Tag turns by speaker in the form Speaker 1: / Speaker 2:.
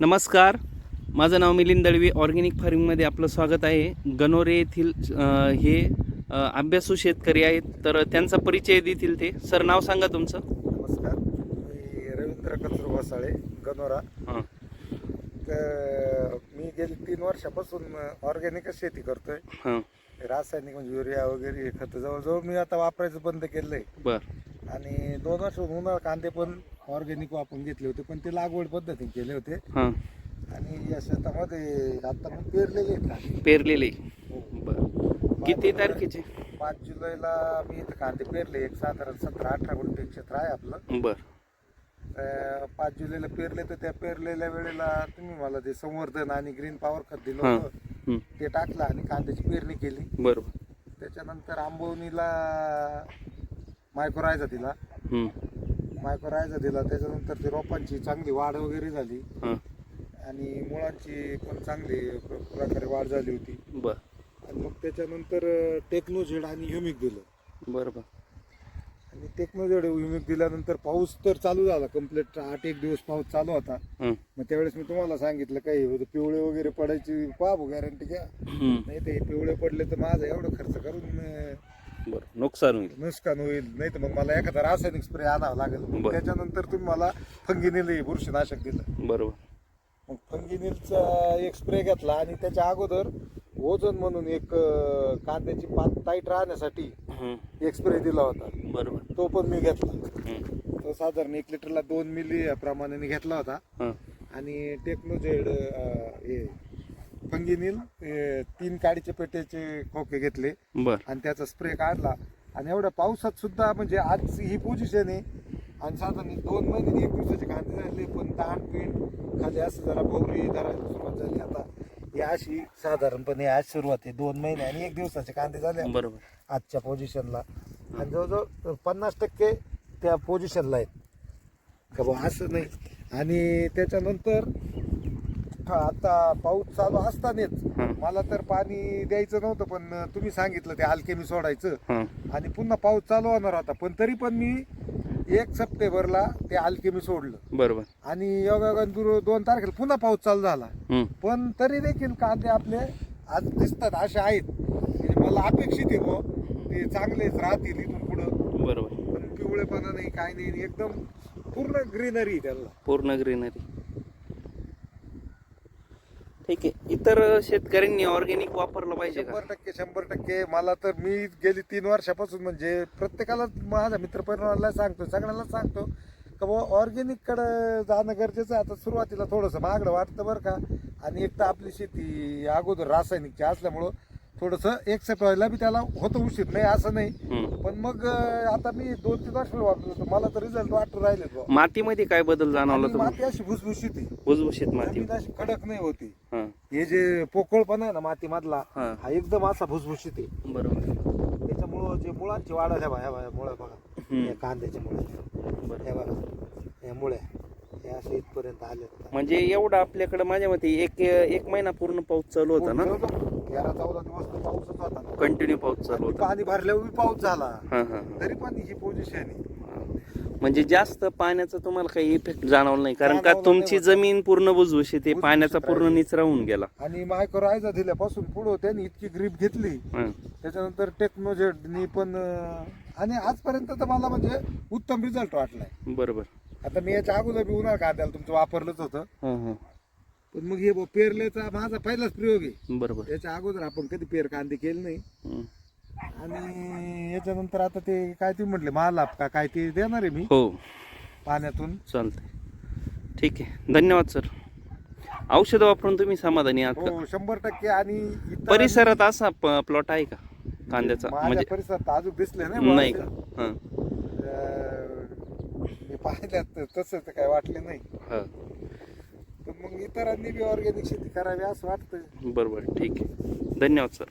Speaker 1: नमस्कार. माझं नाव मिलिंद दळवी ऑर्गॅनिक फार्मिंगमध्ये आपलं स्वागत आहे. गणोरे येथील हे अभ्यासू शेतकरी आहेत. तर त्यांचा परिचय देतील ते. सर नाव सांगा तुमचं.
Speaker 2: नमस्कार. मी रवींद्र कचरू वसाळे गनोरा
Speaker 1: हां.
Speaker 2: तर मी गेली तीन वर्षापासून ऑर्गॅनिकच शेती करतोय.
Speaker 1: हां.
Speaker 2: रासायनिक म्हणजे युरिया वगैरे हे खतं. जवळजवळ मी आता वापरायचं बंद केलंय.
Speaker 1: बर.
Speaker 2: आणि दोन वर्ष उन्हाळा कांदे पण ऑर्गॅनिक वापरून घेतले होते पण ते लागवड पद्धतीने केले होते.
Speaker 1: हां.
Speaker 2: आणि या शेतामध्ये आता मी पेरलेले आहेत कांदे.
Speaker 1: पेरलेले.
Speaker 2: हो.
Speaker 1: बर. किती तारखेचे?
Speaker 2: पाच जुलैला मी इथं कांदे पेरले एक साधारण सतरा अठरा गुंठे क्षेत्र आहे आपलं.
Speaker 1: बर.
Speaker 2: तर पाच जुलैला पेरले तर त्या पेरलेल्या वेळेला तुम्ही मला ते संवर्धन आणि ग्रीन पॉवर खत दिलं
Speaker 1: हां.
Speaker 2: होतं
Speaker 1: हं.
Speaker 2: ते टाकलं आणि कांद्याची पेरणी केली.
Speaker 1: बरोबर.
Speaker 2: त्याच्यानंतर आंबवणीला मायक्रोरायझा दिला
Speaker 1: हं.
Speaker 2: मायक्रोरायझा दिला त्याच्यानंतर ते रोपांची चांगली वाढ वगैरे झाली.
Speaker 1: हां.
Speaker 2: आणि मुळांची पण चांगली प्र- प्रकारे वाढ झाली होती.
Speaker 1: बर.
Speaker 2: आणि मग त्याच्यानंतर टेक्नोजेड आणि ह्युमिक दिलं.
Speaker 1: बरोबर
Speaker 2: आणि टेक्नोजेड ह्युमिक दिल्यानंतर पाऊस तर चालू झाला. कंप्लीट आठ एक दिवस पाऊस चालू होता. मग त्यावेळेस मी तुम्हाला सांगितलं काही पिवळे वगैरे पडायची पहा गॅरंटी घ्या. नाही ते पिवळे पडले तर माझं एवढं खर्च करून अं,
Speaker 1: बरं नुकसान होईल.
Speaker 2: नुकसान होईल. नाही तर मग मला एखादा रासायनिक स्प्रे आणावा लागेल.
Speaker 1: बरं.
Speaker 2: त्याच्यानंतर तुम्ही मला फंगिनील बुरशीनाशक दिलं.
Speaker 1: बरोबर.
Speaker 2: मग फंगिनीलचा एक स्प्रे घेतला आणि त्याच्या अगोदर ओझोन म्हणून एक अं, कांद्याची पात टाईट राहण्यासाठी
Speaker 1: हं.
Speaker 2: एक स्प्रे दिला होता.
Speaker 1: बरोबर.
Speaker 2: तो पण मी घेतला.
Speaker 1: हं.
Speaker 2: तो साधारण एक लिटरला दोन मिली प्रमाणाने घेतला होता.
Speaker 1: हां.
Speaker 2: आणि टेक्नोजेड अं, हे फंगिनील तीन काडीचे पेट्याचे खोके घेतले.
Speaker 1: बर.
Speaker 2: आणि त्याचा स्प्रे काढला. आणि एवढ्या पावसात सुद्धा म्हणजे आज ही पोझिशन आहे. आणि साधारण दोन महिने एक दिवसाचे कांदे झाले पण ताण पिंड खाली असं जरा भोवरी धरायला सुरुवात झाली. आता ही अशी साधारणपणे आज सुरुवात आहे. दोन महिने आणि एक दिवसाचे कांदे झाले
Speaker 1: बरोबर.
Speaker 2: आजच्या पोझिशनला आणि जवळजवळ पन्नास टक्के त्या पोझिशनला आहेत. का बुवा असं नाही. आणि त्याच्यानंतर हा, आता पाऊस चालू असतानाच. मला तर पाणी द्यायचं नव्हतं पण तुम्ही सांगितलं ते अल्केमी सोडायचं.
Speaker 1: हां
Speaker 2: आणि पुन्हा पाऊस चालू होणार होता पण तरी पण मी एक सप्टेंबरला ते अल्केमी सोडलं.
Speaker 1: बरोबर.
Speaker 2: आणि योगायोगाने दूर दोन तारखेला पुन्हा पाऊस चालू झाला.
Speaker 1: हं.
Speaker 2: पण तरी देखील कांदे आपले आज दिसतात असे आहेत. म्हणजे मला अपेक्षित आहे बुवा, ते चांगलेच राहतील इथून पुढं.
Speaker 1: बरोबर.
Speaker 2: पण पिवळेपणा नाही काय नाही एकदम पूर्ण ग्रीनरी त्याला
Speaker 1: पूर्ण ग्रीनरी ठीक आहे. इतर शेतकऱ्यांनी ऑर्गॅनिक वापरलं पाहिजे का?
Speaker 2: शंभर टक्के शंभर टक्के. मला तर मी गेली तीन वर्षापासून म्हणजे प्रत्येकाला माझ्या मित्रपरिवाराला सांगतो सगळ्यांना सांगतो का बाबा ऑर्गॅनिककडे जाणं गरजेचं आहे. आता सुरुवातीला थोडंसं महागडं वाटतं बरं का. आणि एक तर आपली शेती अगोदर रासायनिकची असल्यामुळं थोडंसं एक्सेप्ट व्हायला बी त्याला होतं उशीर नाही असं नाही. पण मग अं, आता मी दोन तीन वर्ष वापरलो होतो. मला तर रिझल्ट वाटून राहिले बुवा.
Speaker 1: मातीमध्ये काय बदल जाणवला
Speaker 2: आणि
Speaker 1: तुम्हाला?
Speaker 2: माती अशी भुसभुशीत आहे.
Speaker 1: भुसभुशीत माती.
Speaker 2: जमीन अशी कडक नाही होती.
Speaker 1: हां.
Speaker 2: हे जे पोकळपणा आहे ना मातीमधला
Speaker 1: हां.
Speaker 2: हा एकदम असा भुसभुशीत आहे.
Speaker 1: बरोबर.
Speaker 2: त्याच्यामुळं जे मुळांची वाढ बघा ह्या बघा मुळं बघा.
Speaker 1: हम्म.
Speaker 2: कांद्याच्या मुळे. हे बघा. या मुळ्या. हे असे इथपर्यंत आले
Speaker 1: म्हणजे एवढं आपल्याकडे माझ्या मते एक एक महिना पूर्ण पाऊस चालू होता ना?
Speaker 2: तेरा चौदा दिवस तर पाऊसच होता.
Speaker 1: कंटिन्यू पाऊस चालू होता.
Speaker 2: पाणी भरल्यावर पाऊस झाला.
Speaker 1: हां हां
Speaker 2: तरी पण ही पोझिशन आहे.
Speaker 1: म्हणजे जास्त पाण्याचा तुम्हाला काही इफेक्ट जाणवला नाही. कारण का
Speaker 2: जाणवला
Speaker 1: तुमची
Speaker 2: नाही.
Speaker 1: जमीन पूर्ण आहे
Speaker 2: बुजबुजीत
Speaker 1: पाण्याचा पूर्ण. निचरा होऊन गेला.
Speaker 2: आणि मायक्रोरायझा दिल्यापासून पुढं त्यांनी इतकी ग्रीप घेतली.
Speaker 1: हां.
Speaker 2: त्याच्यानंतर टेक्नोजेडनी पण अं, आणि आजपर्यंत तर मला म्हणजे उत्तम रिझल्ट वाटलाय.
Speaker 1: बरोबर.
Speaker 2: आता मी याच्या अगोदर बी उन्हाळा कांद्याला तुमचं वापरलंच होतं.
Speaker 1: हां हां.
Speaker 2: पण मग हे बुवा पेरलेचा माझा पहिलाच प्रयोग आहे.
Speaker 1: बरोबर.
Speaker 2: याच्या अगोदर आपण कधी पेर कांदे केले नाही.
Speaker 1: हं.
Speaker 2: आणि याच्यानंतर आता ते काय तुम्ही म्हटले महालाभ का काय ते देणार आहे मी.
Speaker 1: हो.
Speaker 2: पाण्यातून.
Speaker 1: चालतंय. ठीक आहे. धन्यवाद सर. औषधं वापरून तुम्ही समाधानी आहात का?
Speaker 2: हो शंभर टक्के. आणि इतर-
Speaker 1: परिसरात असा प्लॉट आहे का कांद्याचा?
Speaker 2: माझ्या
Speaker 1: म्हणजे
Speaker 2: परिसरात अजून दिसले नाही.
Speaker 1: का? हां.
Speaker 2: मी पाहिल्यात तसं तर काय वाटले नाही.
Speaker 1: हां.
Speaker 2: तर मग इतरांनी बी ऑर्गॅनिक शेती करावी असं वाटतं
Speaker 1: बरोबर ठीक आहे. धन्यवाद सर